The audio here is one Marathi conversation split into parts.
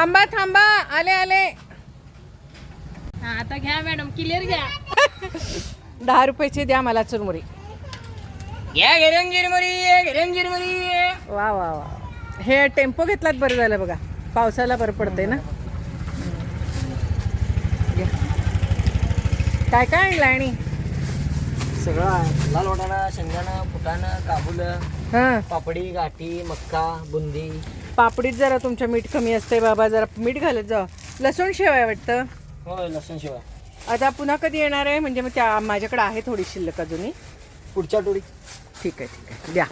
थांबा थांबा. आले आले. हा आता घ्या मॅडम. क्लिअर घ्या. दहा रुपयाचे द्या मला चुरमुरी. घ्या गरम जिरमरी गरम जिरमरी वा वा वा. हे टेम्पो घेतलात बरं झालं बघा. पावसाला बरं पडतंय ना? घ्या. काय काय आणलं आणि? सगळं. लाल वाटाणा शेंगदाणा फुटाणा काबूल हां. पापडी गाठी मक्का बुंदी. पापडीत जरा तुमच्या मीठ कमी असते बाबा जरा मीठ घालत जा. लसूण शेवाय वाटतं? होय लसूण शिवाय. आता पुन्हा कधी येणार आहे? म्हणजे मग त्या माझ्याकडे आहे थोडी शिल्लक अजूनही पुढच्या टोळी ठीक आहे ठीक आहे. द्या.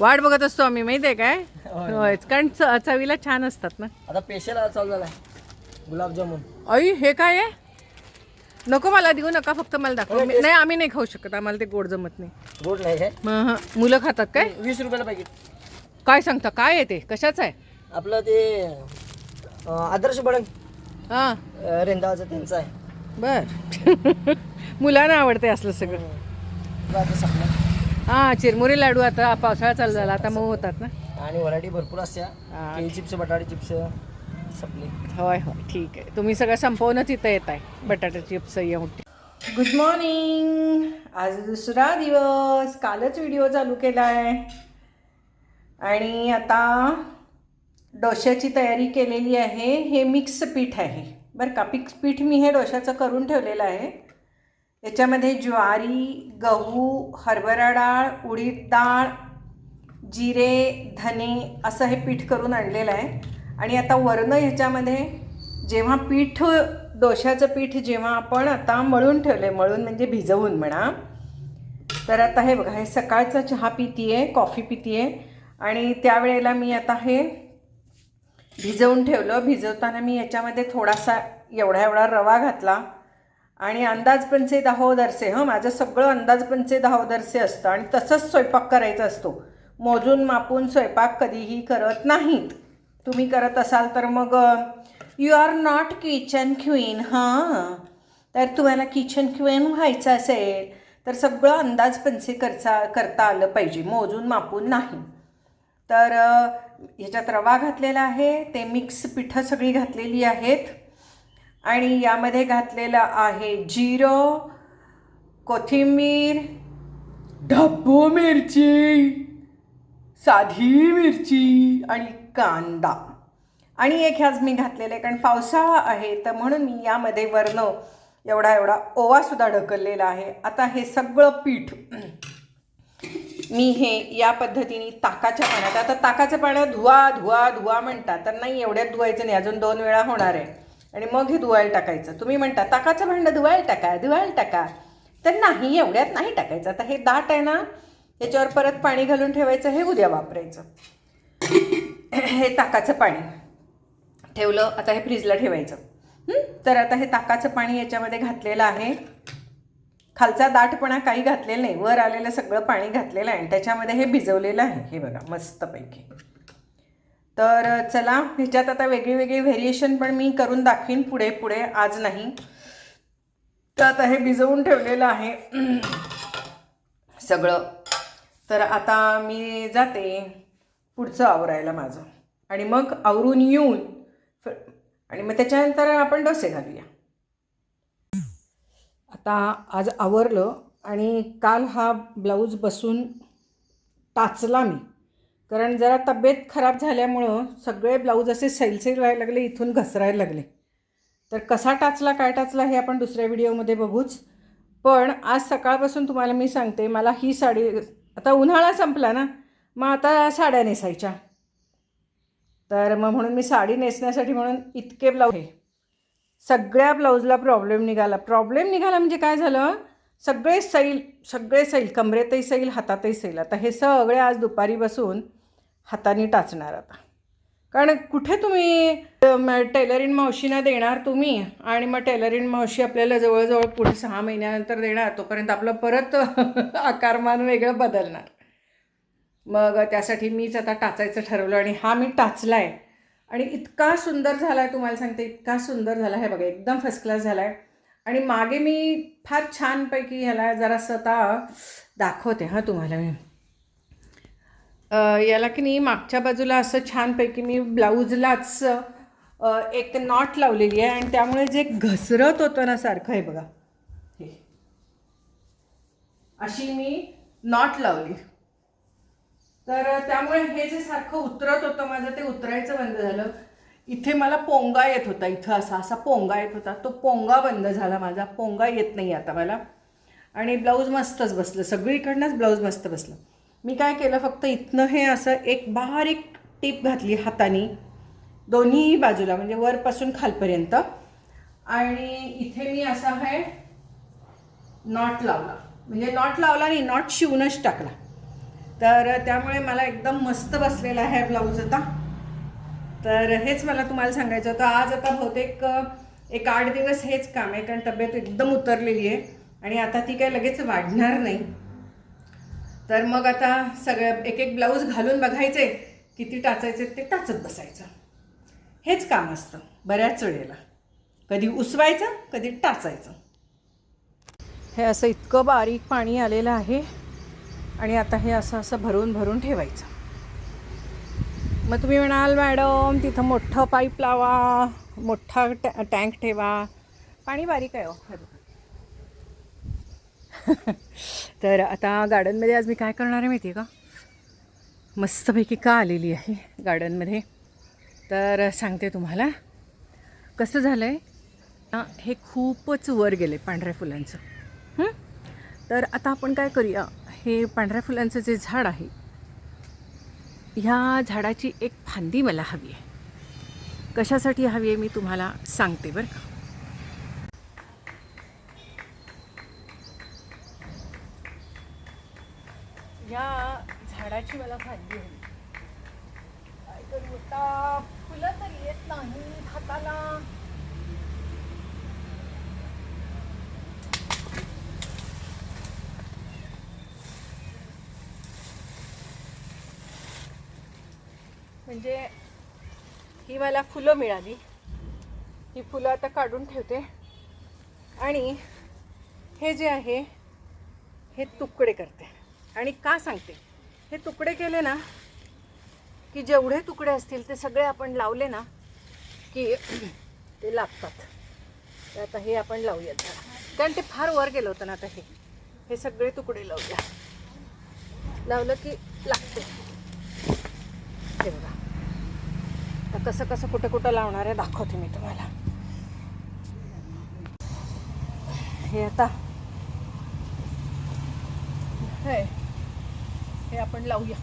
वाट बघत असतो आम्ही माहिती आहे काय? होय. कारण च- चवीला छान असतात ना. आता पेशल चालू झालाय. गुलाबजामुन. आई हे काय आहे? नको मला देऊ नका फक्त मला दाखवा. मी- नाही आम्ही नाही खाऊ शकत. आम्हाला ते गोड जमत नाही. गोड नाही काय मग हं, मुलं खातात काय? वीस रुपयाला पॅकेट काय सांगता? काय आहे ते? कशाचं आहे? आपलं ते अं, आदर्श बडंग हां. अं, रेंदाळचं त्यांचं आहे. बर. मुलांना आवडते असलं सगळं. आता संपलं. हां चिरमुरी लाडू आता पावसाळा चालू झाला आता मऊ होतात ना. आणि व्हरायटी भरपूर असत्या. हा. केळी चिप्स बटाटे चिप्स. सपले होय होय ठीक आहे. तुम्ही सगळं संपवूनच इथं येत आहे बटाटा चिप्स येऊन. गुड मॉर्निंग आज दुसरा दिवस. कालच व्हिडिओ चालू केला आहे आणि आता डोश्याची तयारी केलेली आहे. हे मिक्स पीठ आहे. बरं का? पिक्स पीठ मी हे डोशाचं करून ठेवलेलं आहे. याच्यामध्ये ज्वारी गहू हरभरा डाळ उडीद डाळ जिरे धने असं हे पीठ करून आणलेलं आहे. आणि आता वर्ण ह्याच्यामध्ये जेव्हा पीठ दोशाचं पीठ जेव्हा आपण आता मळून ठेवलं आहे मळून म्हणजे भिजवून म्हणा तर आता हे बघा हे सकाळचा चहा पिती आहे कॉफी पिती आहे आणि त्यावेळेला मी आता हे भिजवून ठेवलं. भिजवताना मी याच्यामध्ये थोडासा एवढा एवढा रवा घातला. आणि अंदाजपंचे दहावदरसे हं माझं सगळं अंदाजपंचे दहावदरसे असतं. आणि तसंच स्वयंपाक करायचा असतो. मोजून मापून स्वयंपाक कधीही करत नाहीत. तुम्ही करत असाल तर मग you are not kitchen queen हां. तर तुम्हाला किचन क्वीन व्हायचं असेल तर सगळं अंदाज अंदाजपंचे करता करता आलं पाहिजे मोजून मापून नाही. तर ह्याच्यात रवा घातलेला आहे ते मिक्स पिठं सगळी घातलेली आहेत. आणि यामध्ये घातलेलं आहे जिरं कोथिंबीर ढब्बू मिरची. साधी मिरची आणि कांदा. आणि एक ह्याच मी घातलेलं आहे कारण पावसाळा आहे तर म्हणून मी यामध्ये वरणं एवढा एवढा ओवासुद्धा ढकललेला आहे. आता हे सगळं पीठ मी हे या पद्धतीने ताकाच्या पाण्यात आता ताकाच्या पाण्यात धुवा धुवा धुवा म्हणता तर नाही एवढ्यात धुवायचं नाही अजून दोन वेळा होणार आहे. आणि मग हे धुवायला टाकायचं. तुम्ही म्हणता ताकाचं भांडं धुवायला टाका धुवायला टाका. तर नाही एवढ्यात नाही टाकायचं. आता हे दाट आहे ना याच्यावर परत पाणी घालून ठेवायचं हे उद्या वापरायचं. हे ताकाचं पाणी. ठेवलं आता हे फ्रीजला ठेवायचं. तर आता हे ताकाचं पाणी याच्यामध्ये घातलेलं आहे. खालचा दाटपणा काही घातलेला नाही. वर आलेलं सगळं पाणी घातलेलं आहे आणि त्याच्यामध्ये हे भिजवलेलं आहे. हे बघा मस्तपैकी. तर चला ह्याच्यात आता वेगळी वेगळी व्हेरिएशन पण मी करून दाखवीन पुढे पुढे. आज नाही. तर आता हे भिजवून ठेवलेलं आहे. सगळं. तर आता मी जाते पुढचं आवरायला माझं. आणि मग आवरून येऊन आणि मग त्याच्यानंतर आपण डोसे घालूया. आता आज आवरलं आणि काल हा ब्लाऊज बसून टाचला मी. कारण जरा तब्येत खराब झाल्यामुळं सगळे ब्लाऊज असे सैलसैल व्हायला लागले इथून घसरायला लागले. तर कसा टाचला काय टाचला हे आपण दुसऱ्या व्हिडिओमध्ये बघूच. पण आज सकाळपासून तुम्हाला मी सांगते मला ही साडी आता उन्हाळा संपला ना मग आता साड्या नेसायच्या. तर मग म्हणून मी साडी नेसण्यासाठी म्हणून इतके ब्लाऊज हे. सगळ्या ब्लाऊजला प्रॉब्लेम निघाला. प्रॉब्लेम निघाला म्हणजे काय झालं? सगळे सैल सगळे सैल कमरेतही सैल हातातही सैल. आता हे सगळे आज दुपारी बसून हाताने टाचणार आता. कारण कुठे तुम्ही टेलरिंग टेलरिन मावशीना देणार तुम्ही? आणि मग टेलरिन मावशी आपल्याला जवळजवळ पुढे सहा महिन्यानंतर देणार तोपर्यंत आपलं परत आकारमान वेगळं बदलणार. मग त्यासाठी मीच आता टाचायचं ठरवलं आणि हा मी टाचला आहे आणि इतका सुंदर झाला आहे तुम्हाला सांगते इतका सुंदर झाला आहे बघा एकदम फर्स्ट क्लास झाला आहे आणि मागे मी फार छानपैकी ह्याला जरासं आता दाखवते हां तुम्हाला मी. याला की नाही मागच्या बाजूला असं छानपैकी मी ब्लाऊजलाच एक नॉट लावलेली आहे आणि त्यामुळे जे घसरत होतं ना सारखं आहे बघा. हे. अशी मी नॉट लावली. तर त्यामुळे हे जे सारखं उतरत होतं माझं ते उतरायचं बंद झालं. इथे मला पोंगा येत होता इथं असा असा पोंगा येत होता. तो पोंगा बंद झाला माझा. पोंगा येत नाही आता मला. आणि ब्लाऊज मस्तच बसलं. सगळीकडनंच ब्लाऊज मस्त बसलं. मी काय केलं फक्त इथनं हे असं एक बारीक टीप घातली हाताने दोन्ही बाजूला म्हणजे वरपासून खालपर्यंत. आणि इथे मी असा हे नॉट लावला. म्हणजे नॉट लावला नाही नॉट शिवूनच टाकला. तर त्यामुळे मला एकदम मस्त बसलेला आहे ब्लाऊज आता. तर हेच मला तुम्हाला सांगायचं होतं. आज आता बहुतेक एक आठ दिवस हेच काम आहे कारण तब्येत एकदम उतरलेली आहे. आणि आता ती काय लगेच वाढणार नाही. तर मग आता सगळं एक एक ब्लाऊज घालून बघायचे किती टाचायचे ते टाचत बसायचं. हेच काम असतं बऱ्याच वेळेला. कधी उसवायचं कधी टाचायचं. हे असं इतकं बारीक पाणी आलेलं आहे आणि आता हे असं असं भरून भरून ठेवायचं. मग तुम्ही म्हणाल मॅडम तिथं मोठं पाईप लावा मोठा टॅ टँक ठेवा. पाणी बारीक आहे हो खरं. तर आता गार्डनमध्ये आज मी काय करणार आहे माहिती आहे का? मस्तपैकी का आलेली आहे गार्डनमध्ये? तर सांगते तुम्हाला. कसं झालं आहे हे खूपच वर गेले पांढऱ्या फुलांचं. तर आता आपण काय करूया? हे पांढऱ्या फुलांचं जे झाड आहे ह्या झाडाची एक फांदी मला हवी आहे. कशासाठी हवी आहे मी तुम्हाला सांगते बरं का? ह्या झाडाची मला फांदी हवी. काय करू आता? फुलं तर येत नाही हाताला. म्हणजे ही मला फुलं मिळाली. ही फुलं आता काढून ठेवते. आणि हे जे आहे हे तुकडे करते. आणि का सांगते? हे तुकडे केले ना की जेवढे तुकडे असतील ते सगळे आपण लावले ना की ते लागतात. तर आता हे आपण लावूयात जरा. कारण ते फार वर गेलं होतं ना आता हे. हे सगळे तुकडे लावूया. लावलं की लागते. हे बघा. आता कसं कसं कुठं कुठं लावणार आहे दाखवते मी तुम्हाला. हे आता. हे. हे आपण लावूया.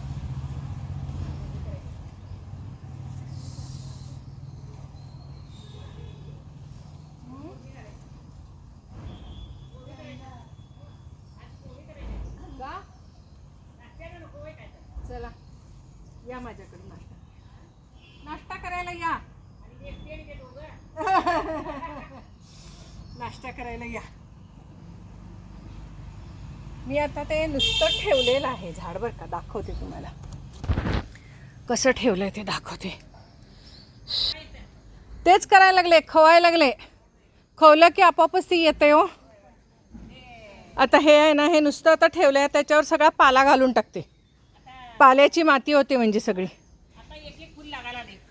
का? चला या माझ्याकडे नाश्ता. नाश्ता करायला या. नाश्ता करायला या. मी आता ते नुसतं ठेवलेलं आहे झाड बरं का दाखवते तुम्हाला. कसं ठेवलंय ते दाखवते. तेच करायला लागले खवायला लागले. खवलं की आपोआपच ती येते हो. आता हे आहे ना हे नुसतं आता ठेवलं आहे त्याच्यावर सगळा पाला घालून टाकते. पाल्याची माती होते म्हणजे सगळी.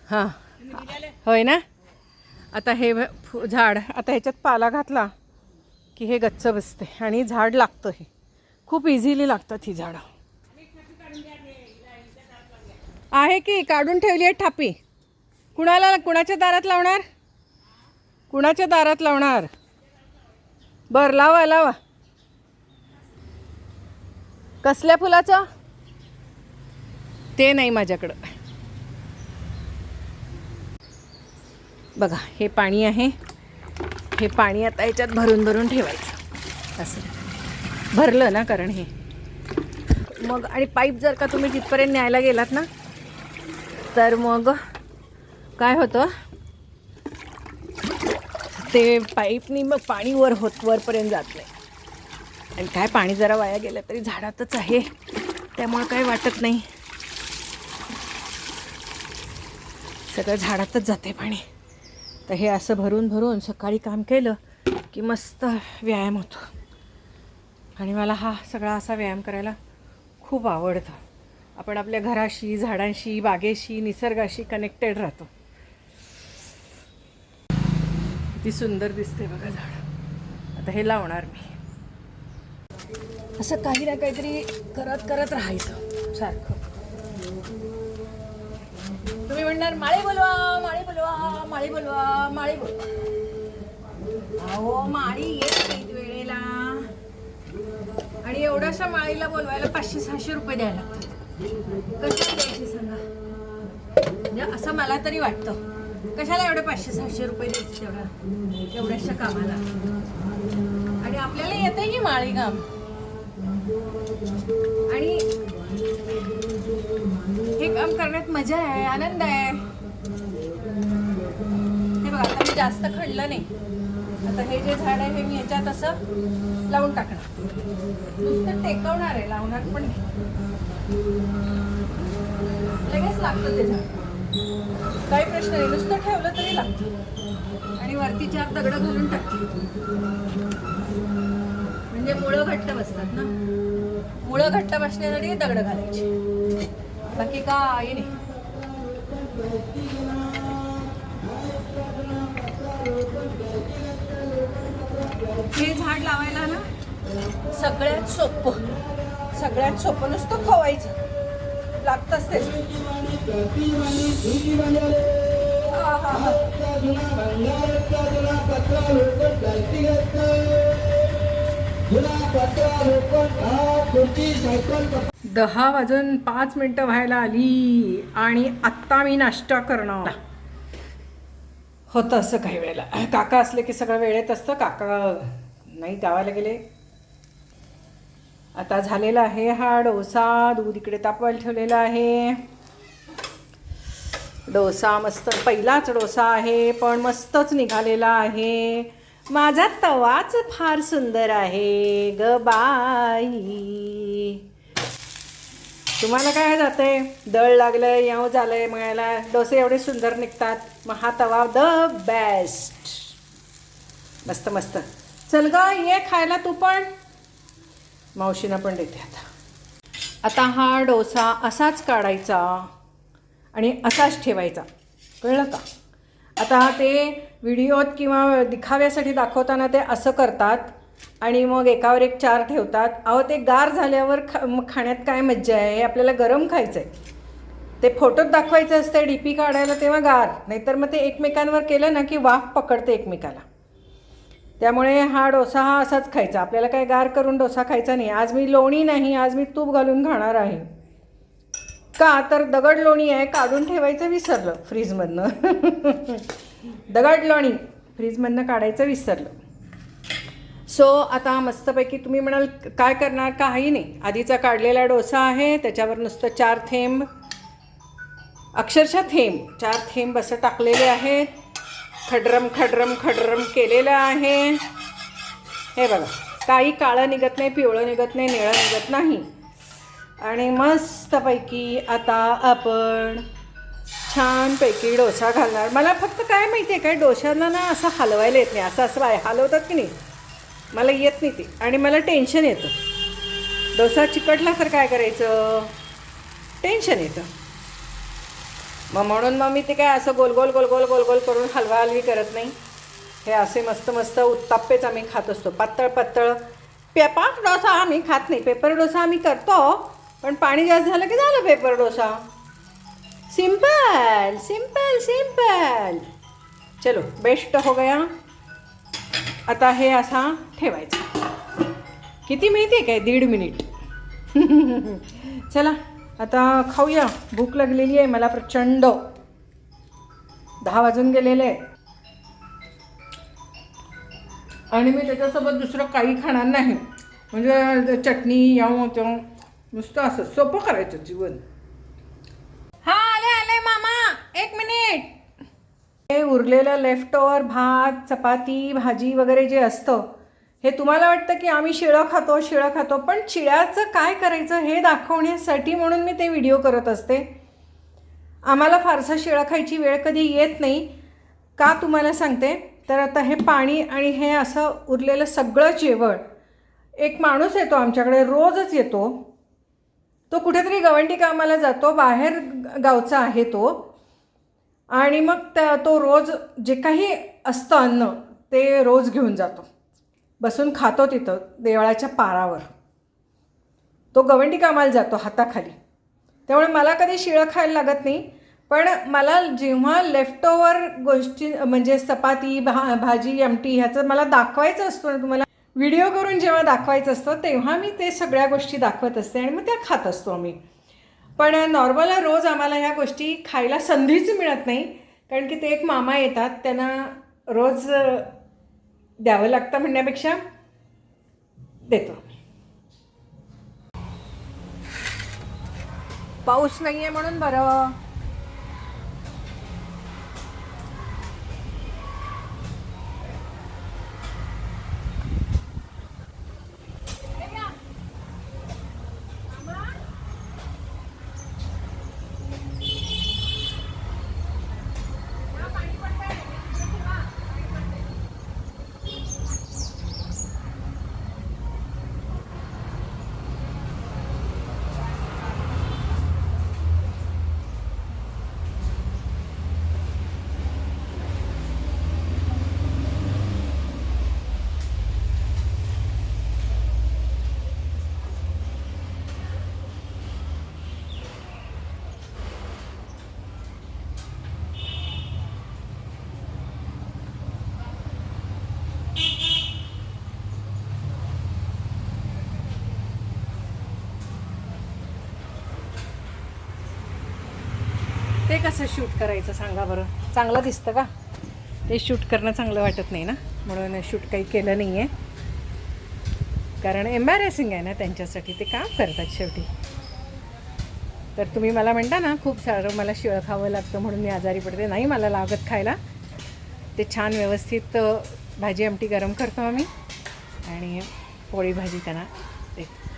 हां. होय ना? आता हे झाड आता ह्याच्यात पाला घातला की हे गच्च बसते आणि झाड लागतं हे. खूप इझिली लागतात ही झाडं. आहे की? काढून ठेवली आहे ठापी कुणाला कुणाच्या दारात लावणार? कुणाच्या दारात लावणार? बरं लावा लावा. कसल्या फुलाचं? ते नाही माझ्याकडं. बघा हे पाणी आहे. हे पाणी आता याच्यात भरून भरून ठेवायचं. असं. भरलं ना कारण हे. मग आणि पाईप जर का तुम्ही तिथपर्यंत न्यायला गेलात ना तर मग काय होतं? ते पाईपनी मग पाणी वर होत वरपर्यंत जात नाही. आणि काय पाणी जरा वाया गेलं तरी झाडातच आहे. त्यामुळं काय वाटत नाही. सगळं झाडातच जाते पाणी. तर हे असं भरून भरून सकाळी काम केलं की मस्त व्यायाम होतो. आणि मला हा सगळा असा व्यायाम करायला खूप आवडतं. आपण आपल्या घराशी झाडांशी बागेशी निसर्गाशी कनेक्टेड राहतो. किती सुंदर दिसते बघा झाड. आता हे लावणार मी. असं काही ना काहीतरी करत करत राहायचं. सारखं. तुम्ही म्हणणार माळी बोलवा माळी बोलवा माळी बोलवा माळी बोलवा. अहो माळी येत वेळेला. आणि एवढ्याशा माळीला बोलवायला पाचशे सहाशे रुपये द्यायला लागतात. कशाला द्यायचे सांगा? म्हणजे असं मला तरी वाटतं. कशाला एवढे पाचशे सहाशे रुपये द्यायचे तेवढ्या एवढ्याशा कामाला? आणि आपल्याला येतं की माळी काम आणि हे काम करण्यात मजा आहे आनंद आहे. हे बघा आता मी जास्त खडलं नाही. आता हे जे झाड आहे हे मी ह्याच्यात असं लावून टाकणार. नुसतं टेकवणार आहे लावणार पण नाही. लगेच लागतं ते झाड. काही प्रश्न नाही नुसतं ठेवलं तरी लागतं. आणि वरती चार दगडं घालून टाकते. म्हणजे मुळं घट्ट बसतात ना. मुळं घट्ट बसण्यासाठी दगड घालायची. बाकी काही नाही. हे झाड लावायला ना सगळ्यात सोपं सगळ्यात सोपं नुसतं खवायचं. लागत असते. दहा वाजून पाच मिनटं व्हायला आली आणि आत्ता मी नाश्ता करणार. होतं असं काही वेळेला. काका असले की सगळं वेळेत असतं काका नाही गावाला गेले? आता झालेला आहे हा डोसा दूध इकडे तापवायला ठेवलेला आहे. डोसा मस्त पहिलाच डोसा आहे पण मस्तच निघालेला आहे. माझा तवाच फार सुंदर आहे ग बाई. तुम्हाला काय जातंय? दळ लागलं याव झालंय म्हणायला डोसे एवढे सुंदर निघतात. मग हा तवा द बेस्ट. मस्त मस्त. चल ग ये खायला तू पण. मावशीनं पण देते आता. आता हा डोसा असाच काढायचा आणि असाच ठेवायचा. कळलं का? आता ते व्हिडिओत किंवा दिखाव्यासाठी दाखवताना ते असं करतात आणि मग एकावर एक चार ठेवतात. अहो ते गार झाल्यावर खा मग खाण्यात काय मज्जा आहे? हे आपल्याला गरम खायचं आहे ते फोटोत दाखवायचं असतं डी पी काढायला तेव्हा गार. नाहीतर मग ते एकमेकांवर केलं ना की वाफ पकडते एकमेकाला. त्यामुळे हा डोसा हा असाच खायचा. आपल्याला काय गार करून डोसा खायचा नाही. आज मी लोणी नाही आज मी तूप घालून खाणार आहे. का? तर दगड लोणी आहे काढून ठेवायचं विसरलं फ्रीजमधनं. दगड लोणी फ्रीजमधनं काढायचं विसरलं. सो आता मस्तपैकी तुम्ही म्हणाल काय करणार? काही नाही. आधीचा काढलेला डोसा आहे त्याच्यावर नुसतं चार थेंब अक्षरशः थेंब चार थेंब असं टाकलेले आहेत. खडरम खडरम खडरम केलेलं आहे. हे बघा काही काळं निघत नाही पिवळं निघत नाही निळं निघत नाही. आणि मस्तपैकी आता आपण छानपैकी डोसा घालणार. मला फक्त काय माहिती आहे काय डोशांना ना असं हलवायला येत नाही. असं असं बाय हलवतात की नाही? मला येत नाही ते. आणि मला टेन्शन येतं. डोसा चिकटला तर काय करायचं? टेन्शन येतं. मग म्हणून मग मी ते काय असं गोल गोल गोल गोल गोल गोल करून हलवा हलवी करत नाही. हे असे मस्त मस्त उत्ताप्पेच आम्ही खात असतो. पातळ पातळ. पेपर डोसा आम्ही खात नाही. पेपर डोसा आम्ही करतो. पण पाणी जास्त झालं की झालं paper dosa. Simple simple simple. चलो बेस्ट हो गया. आता हे असा ठेवायचा. किती माहिती आहे काय? दीड मिनिट. चला. आता खाऊया. भूक लागलेली आहे मला प्रचंड. दहा वाजून गेलेले आहेत. आणि मी त्याच्यासोबत दुसरं काही खाणार नाही. म्हणजे चटणी याव त्याव नुसतं असं सोपं करायचं जीवन. हा आले आले मामा. एक मिनिट. हे उरलेलं लेफ्ट ओव्हर भात चपाती भाजी वगैरे जे असतं हे तुम्हाला वाटतं की आम्ही शिळं खातो शिळं खातो पण शिळ्याचं काय करायचं हे दाखवण्यासाठी म्हणून मी ते व्हिडिओ करत असते. आम्हाला फारसं शिळं खायची वेळ कधी येत नाही. का तुम्हाला सांगते? तर आता हे पाणी आणि हे असं उरलेलं सगळं जेवण. एक माणूस येतो आमच्याकडे रोजच येतो. तो कुठेतरी गवंडी कामाला जातो बाहेर गावचा आहे तो. आणि मग त्या तो रोज जे काही असतं अन्न ते रोज घेऊन जातो. बसून खातो तिथं देवळाच्या पारावर. तो गवंडी कामाला जातो हाताखाली. त्यामुळे मला कधी शिळं खायला लागत नाही पण मला जेव्हा लेफ्ट ओव्हर गोष्टी म्हणजे चपाती भा भाजी आमटी ह्याचं मला दाखवायचं असतो ना तुम्हाला व्हिडिओ करून जेव्हा दाखवायचं असतं तेव्हा मी ते सगळ्या गोष्टी दाखवत असते आणि मग त्या खात असतो आम्ही. पण नॉर्मल रोज आम्हाला ह्या गोष्टी खायला संधीच मिळत नाही कारण की ते एक मामा येतात त्यांना रोज द्यावं लागतं म्हणण्यापेक्षा देतो. पाऊस नाही आहे म्हणून बरं. ते कसं शूट करायचं सांगा बरं. चांगलं दिसतं का? ते शूट करणं चांगलं वाटत नाही ना? म्हणून शूट काही केलं नाही आहे कारण एम्बॅरेसिंग आहे ना त्यांच्यासाठी. ते काम करतात शेवटी. तर तुम्ही मला म्हणता ना खूप सारं मला शिळ खावं लागतं म्हणून मी आजारी पडते. नाही मला लागत खायला. ते छान व्यवस्थित भाजी आमटी गरम करतो आम्ही. आणि पोळी भाजी त्यांना देतो.